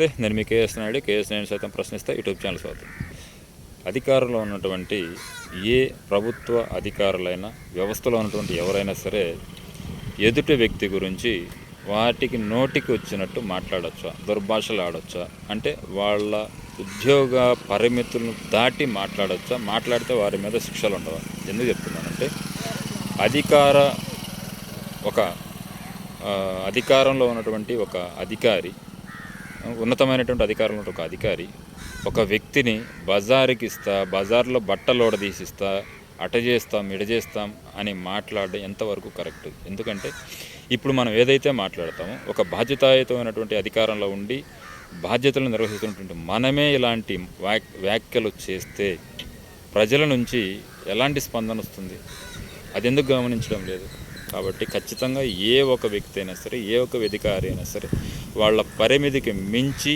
నమస్తే నేను మీ K S Naidu K S Naidu సైతం ప్రశ్నిస్తే యూట్యూబ్ ఛానల్ స్వాగతం. అధికారంలో ఉన్నటువంటి ఏ ప్రభుత్వ అధికారులైనా వ్యవస్థలో ఉన్నటువంటి ఎవరైనా సరే ఎదుటి వ్యక్తి గురించి వాటికి నోటికి వచ్చినట్టు మాట్లాడచ్చా? దుర్భాషలు ఆడొచ్చా? అంటే వాళ్ళ ఉద్యోగ పరిమితులను దాటి మాట్లాడచ్చా? మాట్లాడితే వారి మీద శిక్షలు ఉండవా? ఎందుకు చెప్తున్నానంటే అధికార ఒక అధికారంలో ఉన్నటువంటి ఒక అధికారి ఉన్నతమైనటువంటి అధికారంలో ఉంటారు ఒక అధికారి ఒక వ్యక్తిని బజారుకి ఇస్తా బజార్లో బట్టలు తీసిస్తా అట చేస్తాం ఇడ చేస్తాం అని మాట్లాడడం ఎంతవరకు కరెక్ట్? ఎందుకంటే ఇప్పుడు మనం ఏదైతే మాట్లాడతామో ఒక బాధ్యతాయుతమైనటువంటి అధికారంలో ఉండి బాధ్యతలను నిర్వహిస్తున్నటువంటి మనమే ఇలాంటి వ్యాక్ వ్యాఖ్యలు చేస్తే ప్రజల నుంచి ఎలాంటి స్పందన వస్తుంది? అది ఎందుకు గమనించడం లేదు? కాబట్టి ఖచ్చితంగా ఏ ఒక వ్యక్తి అయినా సరే ఏ ఒక అధికారి అయినా సరే వాళ్ళ పరిమితికి మించి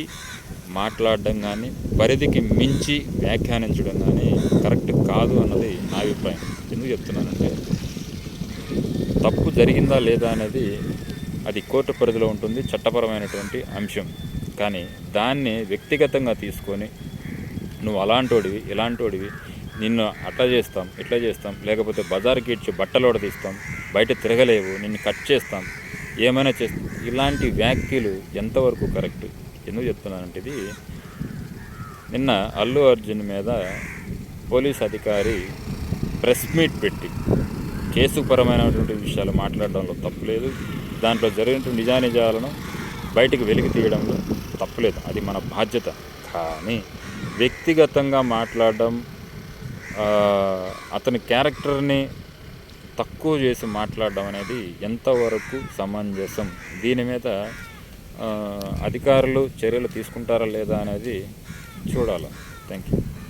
మాట్లాడడం కానీ పరిధికి మించి వ్యాఖ్యానించడం కానీ కరెక్ట్ కాదు అన్నది నా అభిప్రాయం. ఎందుకు చెప్తున్నానంటే తప్పు జరిగిందా లేదా అనేది అది కోర్టు పరిధిలో ఉంటుంది చట్టపరమైనటువంటి అంశం. కానీ దాన్ని వ్యక్తిగతంగా తీసుకొని నువ్వు అలాంటోడివి ఇలాంటోడివి నిన్ను అట్లా చేస్తాం ఇట్లా చేస్తాం లేకపోతే బజార్కి ఇచ్చి బట్టలోడ తీస్తాం బయట తిరగలేవు నిన్ను కట్ చేస్తాం ఏమైనా చే ఇలాంటి వ్యాఖ్యలు ఎంతవరకు కరెక్ట్? ఎందుకు చెప్తున్నానంటే ఇది నిన్న అల్లు అర్జున్ మీద పోలీస్ అధికారి ప్రెస్ మీట్ పెట్టి కేసుపరమైనటువంటి విషయాలు మాట్లాడడంలో తప్పులేదు. దాంట్లో జరిగినటువంటి నిజానిజాలను బయటికి వెలికి తీయడంలో తప్పులేదు. అది మన బాధ్యత. కానీ వ్యక్తిగతంగా మాట్లాడడం అతని క్యారెక్టర్ని తక్కువ చేసి మాట్లాడడం అనేది ఎంతవరకు సమంజసం? దీని మీద అధికారులు చర్యలు తీసుకుంటారా లేదా అనేది చూడాలి. Thank you